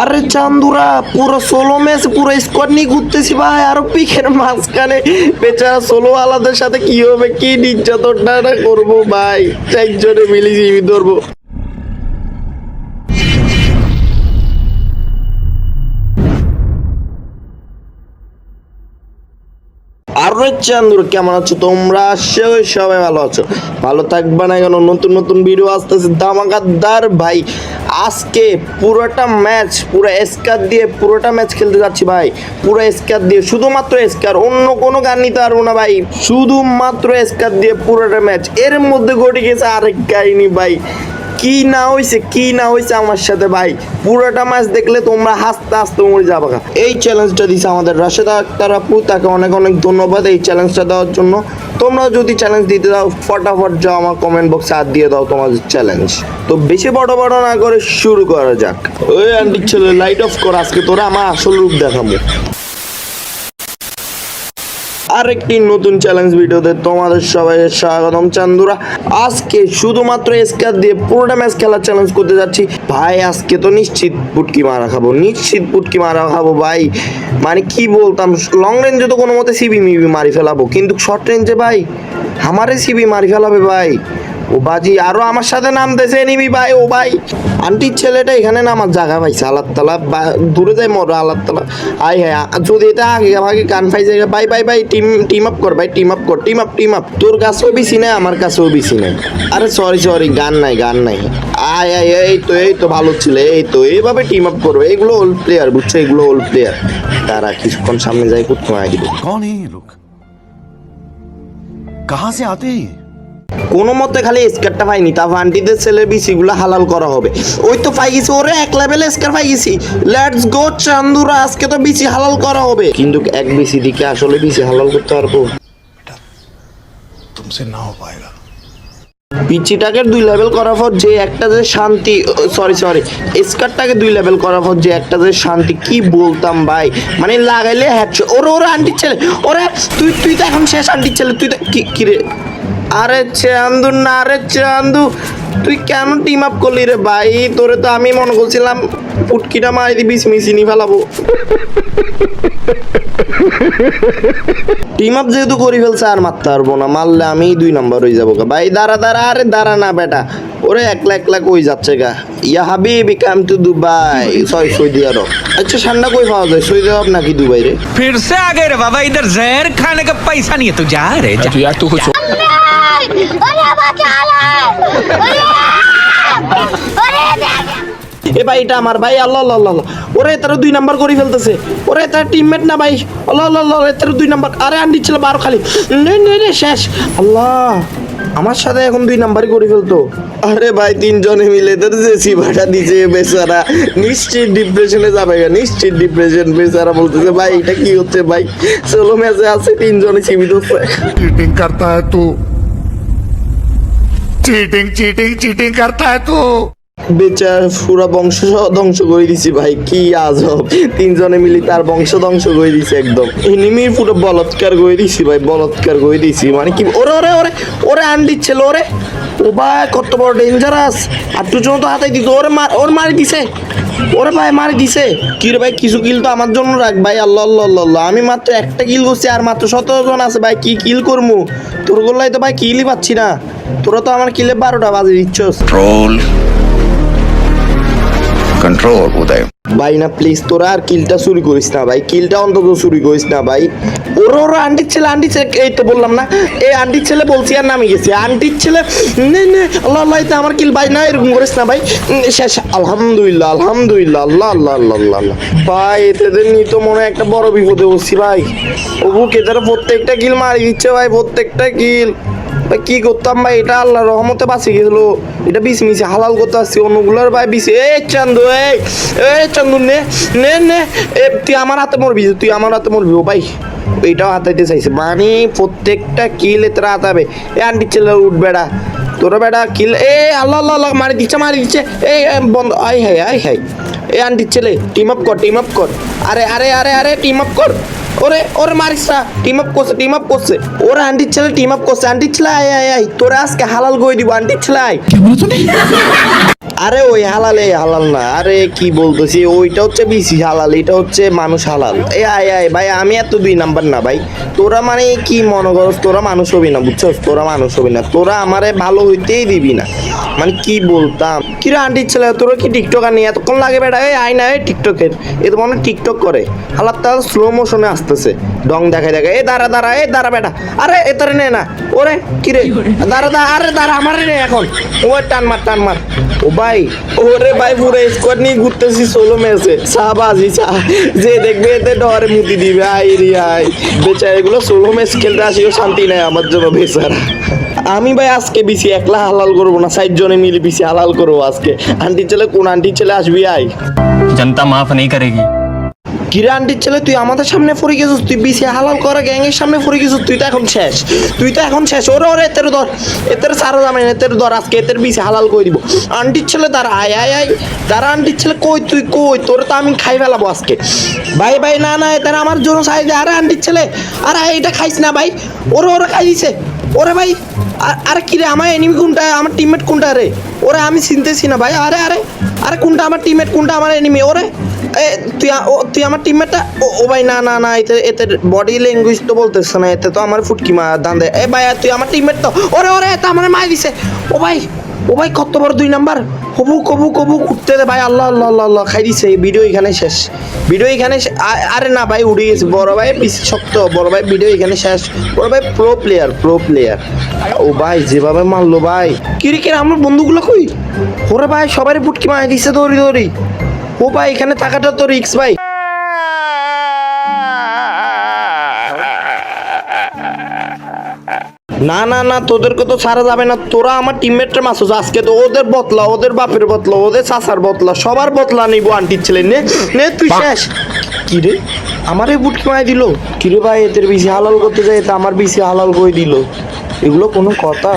আরে চান্দুরা, পুরো solo match পুরো স্কোয়াড নিয়ে ঘুরতেছি ভাই। আরও পিকের মাঝখানে বেচারা সোলো আলাদের সাথে কি হবে, কি নির্যাতনটা করব ভাই? চারজনে মিলে ধরবো। চান্দুর কেমন আছো তোমরা? আশাও সবাই ভালো আছো। ভালো থাকবে না কেন? নতুন নতুন ভিডিও আসতেছে ধামাকাদার ভাই। আজকে পুরোটা ম্যাচ পুরো স্কার দিয়ে পুরোটা ম্যাচ খেলতে যাচ্ছি ভাই। পুরো স্কার দিয়ে, শুধুমাত্র স্কার অন্য কোনো গান নিতে পারব না ভাই। শুধুমাত্র স্কার দিয়ে পুরোটা ম্যাচ এর মধ্যে ঘটে গেছে আরেক কাহিনী ভাই। কি না হয়েছে কি না হয়েছে আমার সাথে ভাই? পুরোটা ম্যাচ দেখলে তোমরা হাসতে হাসতে মরে যাবে এই চ্যালেঞ্জটা দিছে আমাদের রাশেদা আক্তার আপু তাকে অনেক অনেক ধন্যবাদ এই চ্যালেঞ্জটা দেওয়ার জন্য। তোমরা যদি চ্যালেঞ্জ দিতে দাও ফটাফট যাও আমার কমেন্ট বক্সে আর দিয়ে দাও তোমাদের চ্যালেঞ্জ তো বেশি বড় বড় না করে শুরু করা যাক। ওই আন্টির ছেলে লাইট অফ কর, আজকে তোরা আমার আসল রূপ দেখাবো। আরেকটি নতুন চ্যালেঞ্জ ভিডিওতে তোমাদের সবাই স্বাগতম চান্দুরা। আজকে শুধুমাত্র স্কার দিয়ে পুরোটা ম্যাচ খেলার চ্যালেঞ্জ করতে যাচ্ছি। ভাই, আজকে তো নিশ্চিত পুটকি মারা খাব, নিশ্চিত পুটকি মারা খাব ভাই। মানে কি বলতাম লং রেঞ্জে তো কোনো মতে সিবি মিবি মারি ফেলাবো, কিন্তু শর্ট রেঞ্জে ভাই, আমারে সিবি মারি ফেলাবে ভাই। ও বাজি, আরও আমার সাথে নামতেছে নিবি ভাই, ও ভাই। আন্টির ছেলেটা এখানে না আমার জায়গা পাইছে আল্লাহতালা দূরে যায় মরো আল্লাহতালা আই হ্যাঁ যদি এটা আগে ভাগে কান পাইছে bye bye bye team team up কর ভাই টিম আপ কর টিম আপ টিম আপ তোর কাছেও বেশি নেই, আমার কাছেও বেশি নেই। আরে সরি সরি গান নাই গান নাই। আয় আয়, এই তো এই তো ভালো ছিল, এই তো, এইভাবে টিম আপ করবে, এগুলো ওল্ড প্লেয়ার বুঝছ, এগুলো ওল্ড প্লেয়ার তারা কিছুক্ষণ সামনে যায় কোথাও আগে কোন লোক কাহা সে আতে হ্যাঁ কোনো মতে খালি স্কারটা পাইনি তা ভান্টিদের ছেলে বিসিগুলো হালাল করা হবে। ওই তো পাই গেছি ওরে এক লেভেলে স্কার পাই গেছি লেটস গো চান্দুরা আজকে তো বিসি হালাল করা হবে। কিন্তু এক বিসি দিকে আসলে বিসি হালাল করতে পারব। তুমসে নাও হো পিচিটাকে দুই লেভেল করার পর যে একটা যে শান্তি সরি সরি স্কারটাকে দুই লেভেল করার পর যে একটা যে শান্তি কি বলতাম ভাই? মানে লাগাইলে হ্যাচ ওর ওর আন্টির ছেলে ওরে তুই তুই তো এখন শেষ আন্টির ছেলে তুই তো কি রে? আরে চান্দু না আরে চান্দু তুই কেন টিম আপ করলি রে ভাই? তোরে তো আমি মনে করছিলাম ফুটকিটা মারি দিবি মিশিনি ফেলাবো। টিম আপ যেহেতু করি ফেলছে আর মারতে পারব না। মারলে আমি দুই নম্বর হয়ে যাব ভাই দাঁড়া দাঁড়া আরে দাঁড়া না বেটা। ওরে একলা একলা কই যাচ্ছে গা? ইয়া হাবিবি কাম টু দুবাই সই সৌদি আরব। আচ্ছা ঠান্ডা কই পাওয়া যায়? সৌদি আরব নাকি দুবাই রে? ফিরছে আগে রে বাবা ইদার জহর খানে কা পয়সা নিয়ে তো যা রে তুই আর তুই এ ভাই এটা আমার ভাই আল্লাহ আল্লাহ আল্লাহ ওরে তারা দুই নাম্বার করে ফেলতেছে। ওরে তার টিমমেট না ভাই। আল্লাহ আল্লাহ তারা দুই নাম্বার। আরে আন দিচ্ছিল বারো খালি। শেষ। আল্লাহ আমার সাথে এখন দুই নাম্বারই করে ফেলতো। আরে ভাই তিনজনে মিলে তো যে সিভাটা দিছে বেচারা নিশ্চিত ডিপ্রেশনে যাবে নিশ্চিত ডিপ্রেশন বেচারা বলতেছে ভাই এটা কি হচ্ছে ভাই? চলো ম্যাচে আছে তিনজনে সিবি ধরছে চিটিং করতা তো। চিটিং চিটিং চিটিং করতা তো বেচার পুরা বংশ ধ্বংস করে দিছি ভাই, কি আজব। তিনজনে মিলি তার বংশ ধ্বংস করে দিছে একদম। এনিমির পুরো বলৎকার করে দিছি ভাই, বলৎকার করে দিছি। মানে কি ওরে ওরে ওরে ওরে আন দিচ্ছিল ওরে। ও ভাই কত বড় ডেঞ্জারাস আর তুই তো হাতে দিত ওরে মার ওর মারি দিছে। ওরে ভাই মারি দিছে। কি রে ভাই কিছু কিল তো আমার জন্য রাখ ভাই। আল্লাহ আল্লাহ আল্লাহ। আমি মাত্র একটা কিল করছি আর মাত্র সতেরো জন আছে ভাই। কি কিল করব তোর গোল্লাই তো ভাই কিলই পাচ্ছি না। তোরা তো আমার কিলে বারোটা বাজে দিচ্ছস। control, Uday. ভাই না প্লিজ তোরা আর কিলটা চুরি করিস না ভাই। কিলটা অন্তত চুরি করিস না ভাই। ওর ওর আন্টির ছেলে আন্টির ছেলে এই তো বললাম না এই আন্টির ছেলে বলছি আর নামে গেছি। আন্টির ছেলে নে নে আল্লাহ আল্লাহ এটা আমার কিল ভাই না এরকম করিস না ভাই। শেষ আলহামদুলিল্লাহ আলহামদুলিল্লাহ আল্লাহ আল্লাহ আল্লাহ আল্লাহ আল্লাহ। ভাই এতে নিয়ে তো মনে একটা বড় বিপদে বসছি ভাই। ও ওবু কেতারা প্রত্যেকটা কিল মারি দিচ্ছে ভাই প্রত্যেকটা কিল। ভাই, কি করতাম ভাই? এটা আল্লাহ রহমতে বাঁচি গেছিল। এটা বিষ মিশে হালাল করতে আসছি অন্যগুলোর ভাই, বিষ। এ চান্দু এই এ চান্দু, নে নে নে। এ, তুই আমার হাতে মরবি, তুই আমার হাতে মরবি, ও ভাই। এইটাও হাতাইতে চাইছে। মানে প্রত্যেকটা কিল এতরা হাতাবে। এ আন্টি ছেলে উঠ বেড়া। তোরা বেড়া কিল এ আল্লাহ আল্লাহ আল্লাহ, মারি দিচ্ছে মারি দিচ্ছে। এই বন্ধ আই হাই আই হাই এ আন্টি ছেলে টিম আপ কর টিম আপ কর। আরে আরে আরে আরে টিম আপ কর। ওরে ওরে মারিস না টিম আপ করছে টিম আপ করছে। ওরে আন্টির ছেলে টিম আপ করছে আন্টির ছেলে, আয় আয় আয়, তোরে আজকে হালাল গই দিব আন্টির ছেলে, আয়। আরে ওই হালাল এই হালাল না। আরে কি বলতেছি ওইটা হচ্ছে বিসি হালাল এটা হচ্ছে মানুষ হালাল। এ আয় আয় ভাই আমি এত দুই নাম্বার না ভাই। তোরা মানে কি মনে করস তোরা মানুষ হবি না বুঝছস? তোরা মানুষ হবি না। তোরা আমারে ভালো হইতেই দিবি না। মানে কি বলতাম? কি রে আন্টির ছেলে তোরা কি টিকটক আনি এতক্ষণ লাগে বেটা? এই আয় না এই টিকটকের। এ তো মনে টিকটক করে। হালাত তার স্লো মোশনে আসতেছে। ডং দেখায় দেখায় এ দাঁড়া দাঁড়া এ দাঁড়া বেটা। আরে এ তোরে নে না। ওরে কি রে দাঁড়া দাঁড়া আরে দাঁড়া আমারে নে এখন। ও টান মার টান মার। ও ভাই ভাই, ওরে ভাই, পুরো স্কোয়াড নিয়ে ঘুরতেছি সোলো ম্যাচে শাহবাজি শাহ যে দেখবে এতে ডরে মুতি দিবে, আই রে আই। বেচারা এগুলো সোলো ম্যাচ খেলতে আসিও শান্তি নাই আমার জন্য, বেচারা। আমি ভাই আজকে বিসি একলা হালাল করব না সাইড জনে মিলে বিসি হালাল করব আজকে। আন্টি ছেলে, কোন আন্টি ছেলে আসবি আই জনতা মাফ নেই করেগি। কিরে আন্টির ছেলে, তুই আমাদের সামনে পড়ে গেছিস, তুই বিসি হালাল করা গ্যাংয়ের সামনে পড়ে গেছিস, তুই তো এখন শেষ। তুই তো এখন শেষ। ওরে ওরে, এতের ধর, এতের সারা না এতের ধর, আজকে এতের বিসি হালাল করে দিব। আন্টির ছেলে তার আয় আয় আয়। তারা আন্টির ছেলে, কই তুই, কই? তোর তো আমি খাই ফেলাবো আজকে। ভাই ভাই, না না এদের আমার জন্য দে আরে, আন্টির ছেলে, আরে এটা খাইস না ভাই। ওরে ওরে, খাই দিছে। ওরে, ভাই আরে কি রে, আমার এনিমি কোনটা? আমার টিমমেট কোনটা রে? ওরে, আমি চিনতেছি না ভাই। আরে আরে আরে কোনটা আমার টিমমেট কোনটা আমার এনিমি ওরে, এ, তুই ও, তুই আমার টিমমেটটা ও ভাই, না না না, এতে এতে বডি ল্যাঙ্গুয়েজ তো বলতেছ না, এতে তো আমার ফুটকি মা দান দেয় এ ভাই তুই আমার টিমমেট তো? ওরে ওরে এটা আমার মাই দিছে। ও ভাই ও ভাই কত বড় দুই নাম্বার? কবু কবু কবু উঠতে দে ভাই, আল্লাহ আল্লাহ আল্লাহ আল্লাহ, খাই দিছে ভিডিও এখানে শেষ। ভিডিও এখানে আরে না ভাই, উড়ে গেছে, বড় ভাই শক্ত, বড় ভাই ভিডিও এখানে শেষ। বড় ভাই প্রো প্লেয়ার প্রো প্লেয়ার ও ভাই, যেভাবে মারলো ভাই। কিরিকের আমার বন্ধুগুলো কই? ওরে ভাই, সবারই ফুটকি মাই দিছে দৌড়ি দৌড়ি। ও ভাই, এখানে টাকাটা তো রিক্স ভাই। না না না তোদেরকে তো ছাড়া যাবে না। তোরা আমার টিমমেটের মাসুস আজকে তো ওদের বদলা ওদের বাপের বতলা ওদের চাচার বতলা সবার বদলা নিবো আন্টির ছেলে। নে নে তুই শেষ। কি রে? আমারে বুট মায় দিল? কি রে ভাই এদের বেশি হালাল করতে যায় তা আমার বেশি হালাল করে দিল। এগুলো কোনো কথা?